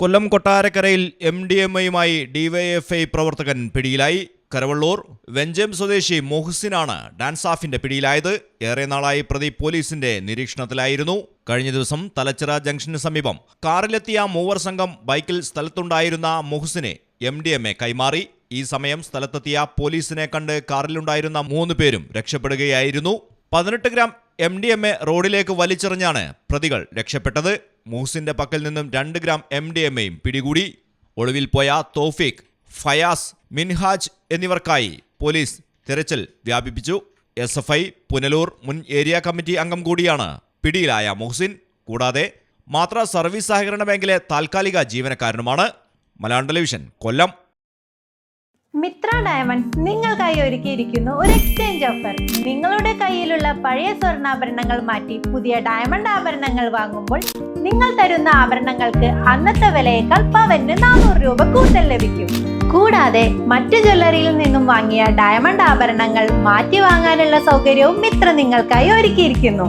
കൊല്ലം കൊട്ടാരക്കരയിൽ M D M ഐയുമായി DYFI പ്രവർത്തകൻ പിടിയിലായി. കരവള്ളൂർ വെഞ്ചം സ്വദേശി മൊഹുസിനാണ് ഡാൻസ് ഓഫിന്റെ പിടിയിലായത്. ഏറെ നാളായി പ്രതി പോലീസിന്റെ നിരീക്ഷണത്തിലായിരുന്നു. കഴിഞ്ഞ ദിവസം തലച്ചിറ ജംഗ്ഷന് സമീപം കാറിലെത്തിയ മൂവർ സംഘം ബൈക്കിൽ സ്ഥലത്തുണ്ടായിരുന്ന മൊഹുസിനെ എം ഡി എം എ കൈമാറി. ഈ സമയം സ്ഥലത്തെത്തിയ പോലീസിനെ കണ്ട് കാറിലുണ്ടായിരുന്ന മൂന്ന് പേരും രക്ഷപ്പെടുകയായിരുന്നു. പതിനെട്ട് gram M D M A റോഡിലേക്ക് വലിച്ചെറിഞ്ഞാണ് പ്രതികൾ രക്ഷപ്പെട്ടത്. മൂസിന്റെ പക്കൽ നിന്നും രണ്ട് ഗ്രാം എം ഡി എം എയും പിടികൂടി. ഒളിവിൽ പോയ തോഫിക് ഫയാസ് മിൻഹാജ് എന്നിവർക്കായി പോലീസ് തിരച്ചിൽ വ്യാപിപ്പിച്ചു. എസ് എഫ് ഐ പുനലൂർ മുൻ ഏരിയ കമ്മിറ്റി അംഗം കൂടിയാണ് പിടിയിലായ മുഹ്സിൻ. കൂടാതെ മാത്ര സർവീസ് സഹകരണ ബാങ്കിലെ താൽക്കാലിക ജീവനക്കാരനുമാണ്. മലയാളം ടെലിവിഷൻ കൊല്ലം. മിത്ര ഡയമണ്ട് നിങ്ങൾക്കായി ഒരുക്കിയിരിക്കുന്നു ഒരു എക്സ്ചേഞ്ച് ഓഫർ. നിങ്ങളുടെ കയ്യിലുള്ള പഴയ സ്വർണാഭരണങ്ങൾ മാറ്റി പുതിയ ഡയമണ്ട് ആഭരണങ്ങൾ വാങ്ങുമ്പോൾ നിങ്ങൾ തരുന്ന ആഭരണങ്ങൾക്ക് അന്നത്തെ വിലയേക്കാൾ പവന് നാനൂറ് രൂപ കൂടുതൽ ലഭിക്കും. കൂടാതെ മറ്റു ജ്വല്ലറിയിൽ നിന്നും വാങ്ങിയ ഡയമണ്ട് ആഭരണങ്ങൾ മാറ്റി വാങ്ങാനുള്ള സൗകര്യവും മിത്ര നിങ്ങൾക്കായി ഒരുക്കിയിരിക്കുന്നു.